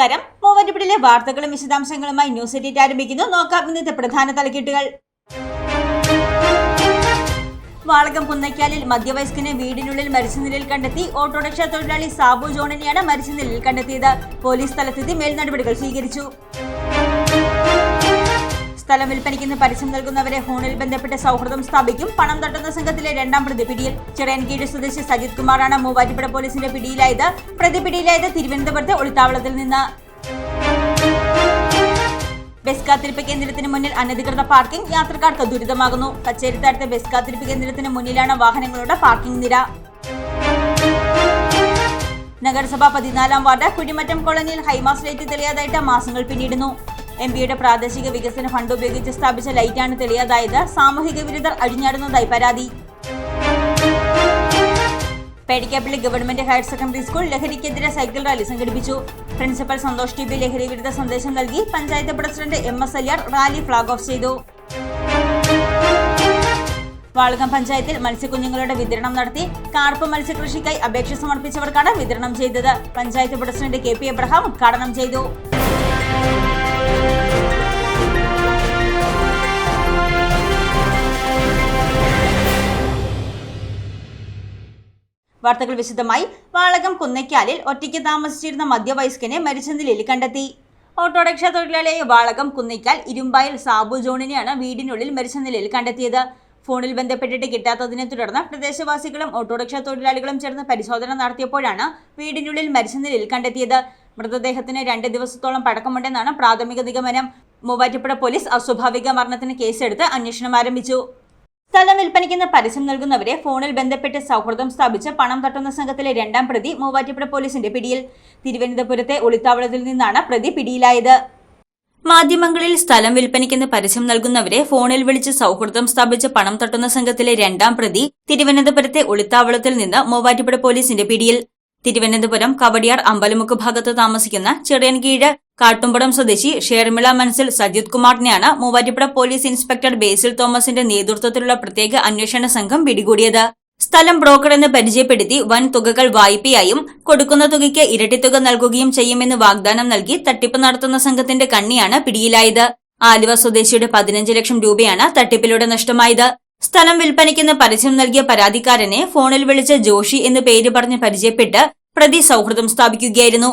നമസ്കാരം. മൂവന്റെ വാർത്തകളും വിശദാംശങ്ങളുമായി ന്യൂസ് എഡിറ്റ് ആരംഭിക്കുന്നു. നോക്കാം ഇന്നത്തെ പ്രധാന തലക്കെട്ടുകൾ. വാളകം പുന്നയ്ക്കാലിൽ മധ്യവയസ്കനെ വീടിനുള്ളിൽ മരിച്ച നിലയിൽ കണ്ടെത്തി. ഓട്ടോറിക്ഷ തൊഴിലാളി സാബു ജോണിനെയാണ് മരിച്ച നിലയിൽ കണ്ടെത്തിയത്. പോലീസ് സ്ഥലത്തെത്തി മേൽനടപടികൾ സ്വീകരിച്ചു. സ്ഥലം വിൽപ്പനയ്ക്ക് പരസ്യം നൽകുന്നവരെ ഫോണിൽ ബന്ധപ്പെട്ട് സൗഹൃദം സ്ഥാപിക്കും. പണം തട്ടുന്ന സംഘത്തിലെ രണ്ടാം പ്രതി പിടിയിൽ ചിറയൻകീട് സ്വദേശി സജിത് കുമാറാണ് മൂവാറ്റുപുഴ പോലീസിന്റെ പിടിയിലായത്. പ്രതി പിടിയിലായത് തിരുവനന്തപുരത്തെ ഒളിത്താവളത്തിൽ നിന്ന്. ബസ് കാത്തിരിപ്പ് കേന്ദ്രത്തിന് മുന്നിൽ അനധികൃത പാർക്കിംഗ് യാത്രക്കാർക്ക് ദുരിതമാകുന്നു. കച്ചേരിത്താഴത്തെ ബസ് കാത്തിരിപ്പ് കേന്ദ്രത്തിന് മുന്നിലാണ് വാഹനങ്ങളുടെ പാർക്കിംഗ് നിര. നഗരസഭ പതിനാലാം വാർഡ് കുടിമറ്റം കോളനിയിൽ ഹൈമാസ് ലൈറ്റ് തെളിയാതായിട്ട് മാസങ്ങൾ പിന്നിടുന്നു. എം പിയുടെ പ്രാദേശിക വികസന ഫണ്ട് ഉപയോഗിച്ച് സ്ഥാപിച്ച ലൈറ്റാണ് തെളിയാതായത് സാമൂഹിക വിരുദ്ധർ അഴിഞ്ഞാടുന്നതായി പരാതി. Pezhakkappilly government higher secondary school ലഹരിക്കെതിരെ സൈക്കിൾ റാലി സംഘടിപ്പിച്ചു. പ്രിൻസിപ്പൽ സന്തോഷ് ടി ബി ലഹരി വിരുദ്ധ സന്ദേശം നൽകി panchayat president M S Aliyar rally flag off ചെയ്തു. വാളകം പഞ്ചായത്തിൽ മത്സ്യക്കുഞ്ഞുങ്ങളുടെ വിതരണം നടത്തി. കാർപ്പ് മത്സ്യകൃഷിക്കായി അപേക്ഷ സമർപ്പിച്ചവർക്കാണ് വിതരണം ചെയ്തത്. Panchayat president K P Abraham ഉദ്ഘാടനം ചെയ്തു. വാർത്തകൾ വിശദമായി. വാളകം കുന്നയ്ക്കാലിൽ ഒറ്റയ്ക്ക് താമസിച്ചിരുന്ന മധ്യവയസ്കനെ മരിച്ച നിലയിൽ കണ്ടെത്തി. ഓട്ടോറിക്ഷ തൊഴിലാളിയായ വാളകം കുന്നയ്ക്കാൽ ഇരുമ്പായിൽ സാബു ജോണിനെയാണ് വീടിനുള്ളിൽ മരിച്ച നിലയിൽ കണ്ടെത്തിയത്. ഫോണിൽ ബന്ധപ്പെട്ടിട്ട് കിട്ടാത്തതിനെ തുടർന്ന് പ്രദേശവാസികളും ഓട്ടോറിക്ഷ തൊഴിലാളികളും ചേർന്ന് പരിശോധന നടത്തിയപ്പോഴാണ് വീടിനുള്ളിൽ മരിച്ച നിലയിൽ കണ്ടെത്തിയത്. മൃതദേഹത്തിന് രണ്ട് ദിവസത്തോളം പഴക്കമുണ്ടെന്നാണ് പ്രാഥമിക നിഗമനം. മൂവാറ്റുപുഴ പോലീസ് അസ്വാഭാവിക മരണത്തിന് കേസെടുത്ത് അന്വേഷണം ആരംഭിച്ചു. സ്ഥലം വിൽപ്പനയ്ക്കുന്ന പരസ്യം നൽകുന്നവരെ ഫോണിൽ ബന്ധപ്പെട്ട് സൗഹൃദം സ്ഥാപിച്ച് പണം തട്ടുന്ന സംഘത്തിലെ രണ്ടാം പ്രതി മൂവാറ്റുപുഴ പോലീസിന്റെ പിടിയിൽ. തിരുവനന്തപുരത്തെ ഒളിത്താവളത്തിൽ നിന്നാണ് പ്രതി പിടിയിലായത്. മാധ്യമങ്ങളിൽ സ്ഥലം വിൽപ്പനയ്ക്കെന്ന് പരസ്യം നൽകുന്നവരെ ഫോണിൽ വിളിച്ച് സൗഹൃദം സ്ഥാപിച്ച് പണം തട്ടുന്ന സംഘത്തിലെ രണ്ടാം പ്രതി തിരുവനന്തപുരത്തെ ഒളിത്താവളത്തിൽ നിന്ന് മൂവാറ്റുപുഴ പോലീസിന്റെ പിടിയിൽ. തിരുവനന്തപുരം കവടിയാർ അമ്പലമുക്ക് ഭാഗത്ത് താമസിക്കുന്ന ചെറിയൻകീഴ് കാട്ടുംപടം സ്വദേശി ഷേർമിള മനസ്സിൽ സജിത് കുമാറിനെയാണ് മൂവാറ്റുപുഴ പോലീസ് ഇൻസ്പെക്ടർ ബേസിൽ തോമസിന്റെ നേതൃത്വത്തിലുള്ള പ്രത്യേക അന്വേഷണ സംഘം പിടികൂടിയത്. സ്ഥലം ബ്രോക്കർ എന്ന് പരിചയപ്പെടുത്തി വൻ തുകകൾ വായ്പയായും കൊടുക്കുന്ന തുകയ്ക്ക് ഇരട്ടിത്തുക നൽകുകയും ചെയ്യുമെന്ന് വാഗ്ദാനം നൽകി തട്ടിപ്പ് നടത്തുന്ന സംഘത്തിന്റെ കണ്ണിയാണ് പിടിയിലായത്. ആലുവ സ്വദേശിയുടെ പതിനഞ്ച് ലക്ഷം രൂപയാണ് തട്ടിപ്പിലൂടെ നഷ്ടമായത്. സ്ഥലം വിൽപ്പനയ്ക്കെന്ന് പരസ്യം നൽകിയ പരാതിക്കാരനെ ഫോണിൽ വിളിച്ച ജോഷി എന്ന് പേര് പറഞ്ഞ് പരിചയപ്പെട്ട് പ്രതി സൗഹൃദം സ്ഥാപിക്കുകയായിരുന്നു.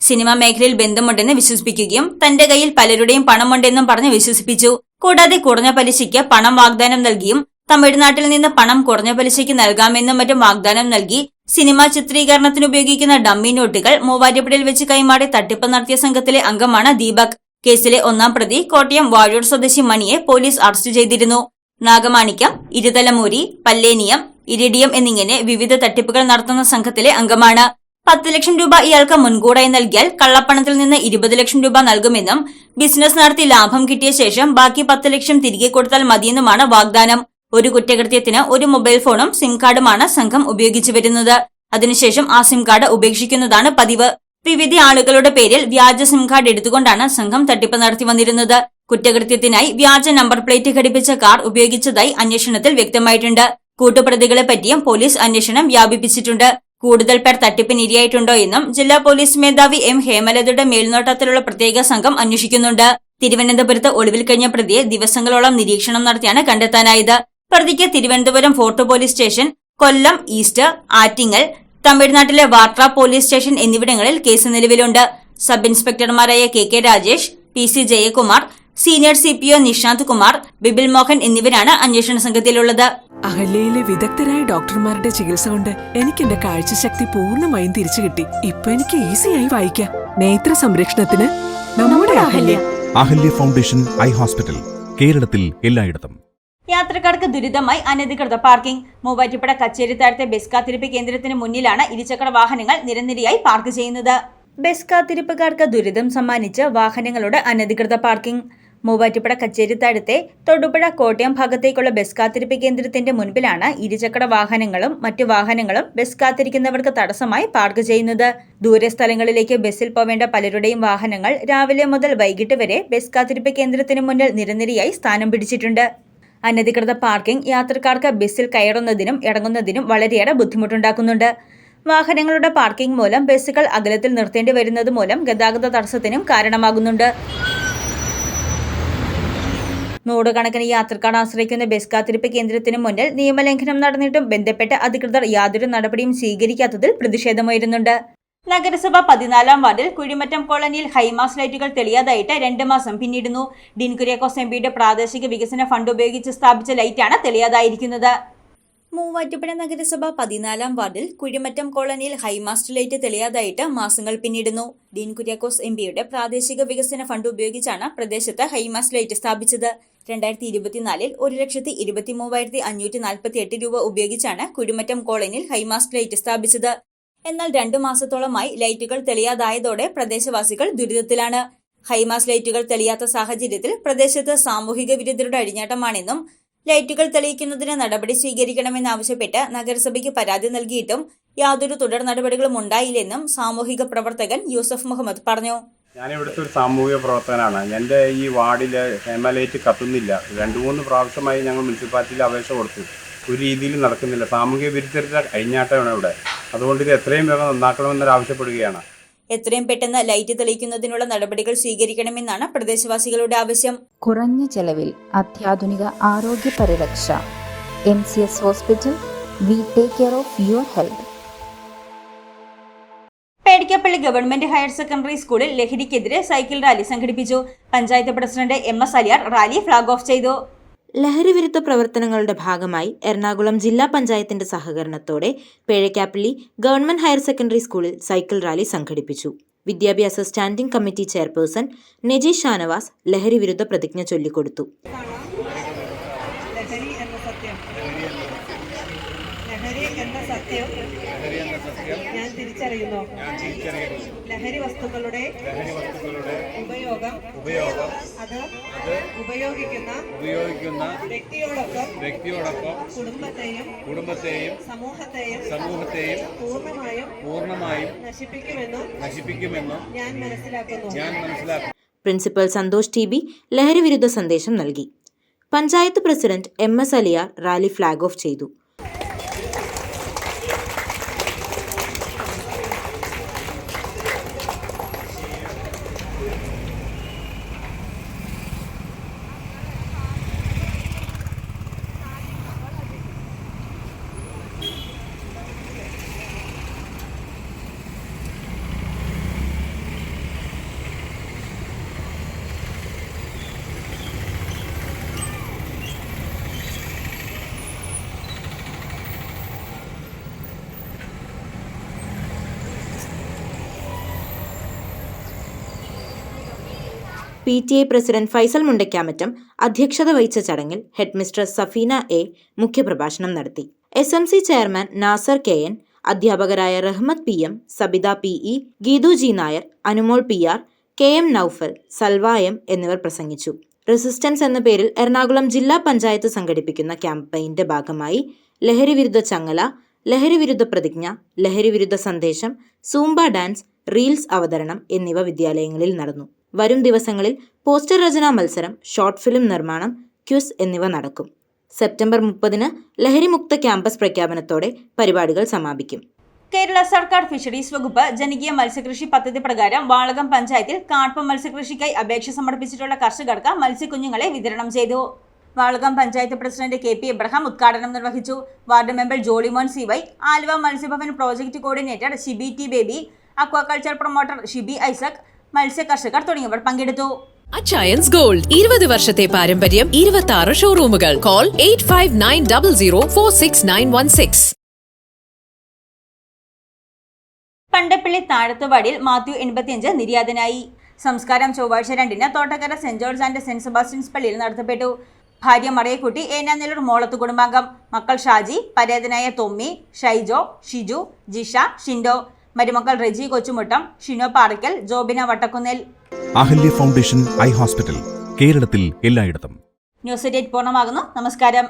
സിനിമാ മേഖലയിൽ ബന്ധമുണ്ടെന്ന് വിശ്വസിപ്പിക്കുകയും തന്റെ കയ്യിൽ പലരുടെയും പണമുണ്ടെന്നും പറഞ്ഞ് വിശ്വസിപ്പിച്ചു. കൂടാതെ കുറഞ്ഞ പലിശയ്ക്ക് പണം വാഗ്ദാനം നൽകിയും തമിഴ്നാട്ടിൽ നിന്ന് പണം കുറഞ്ഞ പലിശയ്ക്ക് നൽകാമെന്നും മറ്റും വാഗ്ദാനം നൽകി സിനിമാ ചിത്രീകരണത്തിന് ഉപയോഗിക്കുന്ന ഡമ്മി നോട്ടുകൾ മൂവാറ്റുപുഴയിൽ വെച്ച് കൈമാറി തട്ടിപ്പ് നടത്തിയ സംഘത്തിലെ അംഗമാണ് ദീപക്. കേസിലെ ഒന്നാം പ്രതി കോട്ടയം വാഴൂർ സ്വദേശി മണിയെ പോലീസ് അറസ്റ്റ് ചെയ്തിരുന്നു. നാഗമാണിക്യം ഇരുതലമൂരി പല്ലേനിയം ഇരിഡിയം എന്നിങ്ങനെ വിവിധ തട്ടിപ്പുകൾ നടത്തുന്ന സംഘത്തിലെ അംഗമാണ്. പത്ത് ലക്ഷം രൂപ ഇയാൾക്ക് മുൻകൂടായി നൽകിയാൽ കള്ളപ്പണത്തിൽ നിന്ന് ഇരുപത് ലക്ഷം രൂപ നൽകുമെന്നും ബിസിനസ് നടത്തി ലാഭം കിട്ടിയ ശേഷം ബാക്കി പത്ത് ലക്ഷം തിരികെ കൊടുത്താൽ മതിയെന്നുമാണ് വാഗ്ദാനം. ഒരു കുറ്റകൃത്യത്തിന് ഒരു മൊബൈൽ ഫോണും സിം കാർഡുമാണ് സംഘം ഉപയോഗിച്ചു വരുന്നത്. അതിനുശേഷം ആ സിം കാർഡ് ഉപേക്ഷിക്കുന്നതാണ് പതിവ്. വിവിധ ആളുകളുടെ പേരിൽ വ്യാജ സിം കാർഡ് എടുത്തുകൊണ്ടാണ് സംഘം തട്ടിപ്പ് നടത്തി വന്നിരുന്നത്. കുറ്റകൃത്യത്തിനായി വ്യാജ നമ്പർ പ്ലേറ്റ് ഘടിപ്പിച്ച കാർ ഉപയോഗിച്ചതായി അന്വേഷണത്തിൽ വ്യക്തമായിട്ടുണ്ട്. കൂട്ടുപ്രതികളെ പറ്റിയും പോലീസ് അന്വേഷണം വ്യാപിപ്പിച്ചിട്ടുണ്ട്. കൂടുതൽ പേർ തട്ടിപ്പിനിരയായിട്ടുണ്ടോ എന്നും ജില്ലാ പോലീസ് മേധാവി എം ഹേമലതയുടെ മേൽനോട്ടത്തിലുള്ള പ്രത്യേക സംഘം അന്വേഷിക്കുന്നുണ്ട്. തിരുവനന്തപുരത്ത് ഒളിവിൽ കഴിഞ്ഞ പ്രതിയെ ദിവസങ്ങളോളം നിരീക്ഷണം നടത്തിയാണ് കണ്ടെത്താനായത്. പ്രതിക്ക് Thiruvananthapuram fort police station Kollam east Attingal തമിഴ്നാട്ടിലെ വാട്ര പോലീസ് സ്റ്റേഷൻ എന്നിവിടങ്ങളിൽ കേസ് നിലവിലുണ്ട്. Sub ഇൻസ്പെക്ടർമാരായ K K Rajesh P C Jayakumar senior C P O Nishanth Kumar Bibil Mohan എന്നിവരാണ് അന്വേഷണ സംഘത്തിലുള്ളത്. അഹല്യയിലെ വിദഗ്ധരായ ഡോക്ടർമാരുടെ ചികിത്സ കൊണ്ട് എനിക്ക് എന്റെ കാഴ്ചശക്തി പൂർണമായും തിരിച്ചു കിട്ടി. ഇപ്പൊ എനിക്ക് ഈസിയായി വായിക്കാം. നേത്ര സംരക്ഷണത്തിന് നമ്മുടെ Ahalya. Ahalya. Foundation eye hospital കേരളത്തിൽ എല്ലായിടത്തും. യാത്രക്കാർക്ക് ദുരിതമായി അനധികൃത പാർക്കിംഗ്. മൂവാറ്റുപുഴ കച്ചേരിത്താഴത്തെ ബസ് കാത്തിരിപ്പ് കേന്ദ്രത്തിന് മുന്നിലാണ് ഇരുചക്ര വാഹനങ്ങൾ നിരനിരയായി പാർക്ക് ചെയ്യുന്നത്. ബസ് കാത്തിരിപ്പുകാർക്ക് ദുരിതം സമ്മാനിച്ച് വാഹനങ്ങളുടെ അനധികൃത പാർക്കിംഗ്. മൂവാറ്റുപുഴ കച്ചേരിത്തടുത്തെ തൊടുപുഴ കോട്ടയം ഭാഗത്തേക്കുള്ള ബസ് കാത്തിരിപ്പ് കേന്ദ്രത്തിന്റെ മുൻപിലാണ് ഇരുചക്ര വാഹനങ്ങളും മറ്റു വാഹനങ്ങളും ബസ് കാത്തിരിക്കുന്നവർക്ക് തടസ്സമായി പാർക്ക് ചെയ്യുന്നത്. ദൂരെ സ്ഥലങ്ങളിലേക്ക് ബസ്സിൽ പോവേണ്ട പലരുടെയും വാഹനങ്ങൾ രാവിലെ മുതൽ വൈകിട്ട് വരെ ബസ് കാത്തിരിപ്പ് കേന്ദ്രത്തിന് മുന്നിൽ നിരനിരയായി സ്ഥാനം പിടിച്ചിട്ടുണ്ട്. അനധികൃത പാർക്കിംഗ് യാത്രക്കാർക്ക് ബസ്സിൽ കയറുന്നതിനും ഇറങ്ങുന്നതിനും വളരെയേറെ ബുദ്ധിമുട്ടുണ്ടാക്കുന്നുണ്ട്. വാഹനങ്ങളുടെ പാർക്കിംഗ് മൂലം ബസ്സുകൾ അകലത്തിൽ നിർത്തേണ്ടി വരുന്നത് മൂലം ഗതാഗത തടസ്സത്തിനും കാരണമാകുന്നുണ്ട്. നൂറുകണക്കിന് യാത്രക്കാർ ആശ്രയിക്കുന്ന ബസ് കാത്തിരിപ്പ് കേന്ദ്രത്തിന് മുന്നിൽ നിയമലംഘനം നടന്നിട്ടും ബന്ധപ്പെട്ട അധികൃതർ യാതൊരു നടപടിയും സ്വീകരിക്കാത്തതിൽ പ്രതിഷേധമുയരുന്നുണ്ട്. നഗരസഭ പതിനാലാം വാർഡിൽ കുഴിമറ്റം കോളനിയിൽ ഹൈമാസ് ലൈറ്റുകൾ തെളിയാതായിട്ട് രണ്ട് മാസം പിന്നിടുന്നു. ഡിൻകുര്യാക്കോസ് എം പിയുടെ പ്രാദേശിക വികസന ഫണ്ട് ഉപയോഗിച്ച് സ്ഥാപിച്ച ലൈറ്റാണ് തെളിയാതായിരിക്കുന്നത്. മൂവാറ്റുപുഴ നഗരസഭ പതിനാലാം വാർഡിൽ കുഴിമറ്റം കോളനിയിൽ ഹൈമാസ്റ്റ് ലൈറ്റ് തെളിയാതായിട്ട് മാസങ്ങൾ പിന്നിടുന്നു. ഡീൻ കുര്യാക്കോസ് എം പിയുടെ പ്രാദേശിക വികസന ഫണ്ട് ഉപയോഗിച്ചാണ് പ്രദേശത്ത് ഹൈമാസ്റ്റ് ലൈറ്റ് സ്ഥാപിച്ചത്. രണ്ടായിരത്തി ഇരുപത്തിനാലിൽ ഒരു ലക്ഷത്തി ഇരുപത്തി മൂവായിരത്തി അഞ്ഞൂറ്റി നാൽപ്പത്തി എട്ട് രൂപ ഉപയോഗിച്ചാണ് കുഴിമറ്റം കോളനിയിൽ ഹൈമാസ്റ്റ് ലൈറ്റ് സ്ഥാപിച്ചത്. എന്നാൽ രണ്ടു മാസത്തോളമായി ലൈറ്റുകൾ തെളിയാതായതോടെ പ്രദേശവാസികൾ ദുരിതത്തിലാണ്. ഹൈമാസ് ലൈറ്റുകൾ തെളിയാത്ത സാഹചര്യത്തിൽ പ്രദേശത്ത് സാമൂഹിക വിരുദ്ധരുടെ അഴിഞ്ഞാട്ടമാണെന്നും ലൈറ്റുകൾ തെളിയിക്കുന്നതിന് നടപടി സ്വീകരിക്കണമെന്നാവശ്യപ്പെട്ട് നഗരസഭയ്ക്ക് പരാതി നൽകിയിട്ടും യാതൊരു തുടർ നടപടികളും ഉണ്ടായില്ലെന്നും സാമൂഹിക പ്രവർത്തകൻ യൂസഫ് മുഹമ്മദ് പറഞ്ഞു. ഞാൻ ഇവിടുത്തെ ഒരു സാമൂഹിക പ്രവർത്തകനാണ്. എന്റെ ഈ വാർഡിൽ ഹേമലൈറ്റ് കത്തുന്നില്ല. രണ്ട് മൂന്ന് പ്രാവശ്യമായി ഞങ്ങൾ മുനിസിപ്പാലിറ്റിയിൽ അപേക്ഷ കൊടുത്തു. ഒരു രീതിയിൽ നടക്കുന്നില്ല. സാമൂഹിക വിരുദ്ധരുടെ അഴിഞ്ഞാട്ടമാണ് ഇവിടെ. അതുകൊണ്ട് ഇത് എത്രയും വേഗം നന്നാക്കണമെന്നൊരു ആവശ്യപ്പെടുകയാണ് എത്രയും പെട്ടെന്ന് ലൈറ്റ് തെളിയിക്കുന്നതിനുള്ള നടപടികൾ സ്വീകരിക്കണമെന്നാണ് പ്രദേശവാസികളുടെ ആവശ്യം. കുറഞ്ഞ ചെലവിൽ അത്യാധുനിക ആരോഗ്യ പരിരക്ഷ. M C S hospital we take care of your health. Pezhakkappilly government higher secondary സ്കൂളിൽ ലഹരിക്കെതിരെ സൈക്കിൾ റാലി സംഘടിപ്പിച്ചു. Panchayat president M S Aliyar rally flag off ചെയ്തു. ലഹരിവിരുദ്ധ പ്രവർത്തനങ്ങളുടെ ഭാഗമായി എറണാകുളം ജില്ലാ പഞ്ചായത്തിന്റെ സഹകരണത്തോടെ പേഴക്കാപ്പള്ളി ഗവൺമെന്റ് ഹയർ സെക്കൻഡറി സ്കൂളിൽ സൈക്കിൾ റാലി സംഘടിപ്പിച്ചു. വിദ്യാഭ്യാസ standing committee chairperson Najeesh Shanavas ലഹരിവിരുദ്ധ പ്രതിജ്ഞ ചൊല്ലിക്കൊടുത്തു ലഹരി എന്ന സത്യം ലഹരി എന്ന സത്യം ഞാൻ തിരിച്ചറിയുന്നു ലഹരി വസ്തുക്കളുടെ ഉപയോഗം. ഉപയോഗം. അത് ഉപയോഗിക്കുന്ന ഉപയോഗിക്കുന്ന വ്യക്തിയോടൊപ്പം വ്യക്തിയോടൊപ്പം കുടുംബത്തെയും കുടുംബത്തെയും സമൂഹത്തെയും സമൂഹത്തെയും പൂർണമായും പൂർണമായും നശിപ്പിക്കുമെന്നും നശിപ്പിക്കുമെന്നും ഞാൻ മനസ്സിലാക്കുന്നു. ഞാൻ മനസ്സിലാക്കുന്നു. പ്രിൻസിപ്പൽ സന്തോഷ് ടി ബി ലഹരി വിരുദ്ധ സന്ദേശം നൽകി. Panchayat president M S Aliyar rally flag off ചെയ്തു. P T A president Faisal Mundakkamattam അധ്യക്ഷത വഹിച്ച ചടങ്ങിൽ ഹെഡ് മിസ്ട്രസ് സഫീന എ മുഖ്യപ്രഭാഷണം നടത്തി. S M C chairman Nasar K N അധ്യാപകരായ Rahmath P M Sabitha P E Geethu G Nair Anumol P R K M Noufal Salva M എന്നിവർ പ്രസംഗിച്ചു. Resistance എന്ന പേരിൽ എറണാകുളം ജില്ലാ പഞ്ചായത്ത് സംഘടിപ്പിക്കുന്ന ക്യാമ്പയിന്റെ ഭാഗമായി ലഹരിവിരുദ്ധ ചങ്ങല ലഹരിവിരുദ്ധ പ്രതിജ്ഞ ലഹരിവിരുദ്ധ സന്ദേശം സൂംബ ഡാൻസ് റീൽസ് അവതരണം എന്നിവ വിദ്യാലയങ്ങളിൽ നടന്നു. വരും ദിവസങ്ങളിൽ പോസ്റ്റർ രചനാ മത്സരം ഷോർട്ട് ഫിലിം നിർമ്മാണം ക്വിസ് എന്നിവ നടക്കും. സെപ്റ്റംബർ മുപ്പതിന് ലഹരിമുക്ത ക്യാമ്പസ് പ്രഖ്യാപനത്തോടെ പരിപാടികൾ സമാപിക്കും. കേരള സർക്കാർ ഫിഷറീസ് വകുപ്പ് ജനകീയ മത്സ്യകൃഷി പദ്ധതി പ്രകാരം വാളകം പഞ്ചായത്തിൽ കാർപ്പ് മത്സ്യകൃഷിക്കായി അപേക്ഷ സമർപ്പിച്ചിട്ടുള്ള കർഷകർക്ക് മത്സ്യക്കുഞ്ഞുങ്ങളെ വിതരണം ചെയ്തു. Valakom panchayat president K P Abraham ഉദ്ഘാടനം നിർവഹിച്ചു. Ward member Jolymon C Y Aluva മത്സ്യഭവൻ project coordinator Shibi T Baby aquaculture promoter Shibi Isaac മത്സ്യ കർഷകർ തുടങ്ങിയവർ പങ്കെടുത്തു. അച്ചയൻസ് ഗോൾഡ് ഇരുപത് വർഷത്തെ പാരമ്പര്യം ഇരുപത്തി ആറ് ഷോറൂമുകൾ call eight five nine double zero four six nine one six Pandappilly താഴത്തുവാടിയിൽ Mathew എൺപത്തിയഞ്ച് നിര്യാതനായി. സംസ്കാരം ചൊവ്വാഴ്ച രണ്ടിന് Thottakkara saint George and saint Sebastian's പള്ളിയിൽ നടത്തപ്പെട്ടു. ഭാര്യ മറയക്കുട്ടി ഏനാനെല്ലൂർ മോളത്ത് കുടുംബാംഗം. മക്കൾ ഷാജി പരേതനായ തൊമ്മി ഷൈജോ ഷിജു ജിഷ ഷിൻഡോ. മരുമക്കൾ Reji Kochumuttam Shino Parackal Jobina Vattakkunnel. Ahalya foundation eye hospital കേരളത്തിൽ എല്ലായിടത്തും. ന്യൂസ് ഡേറ്റ് പൂർണമാകുന്നു. നമസ്കാരം.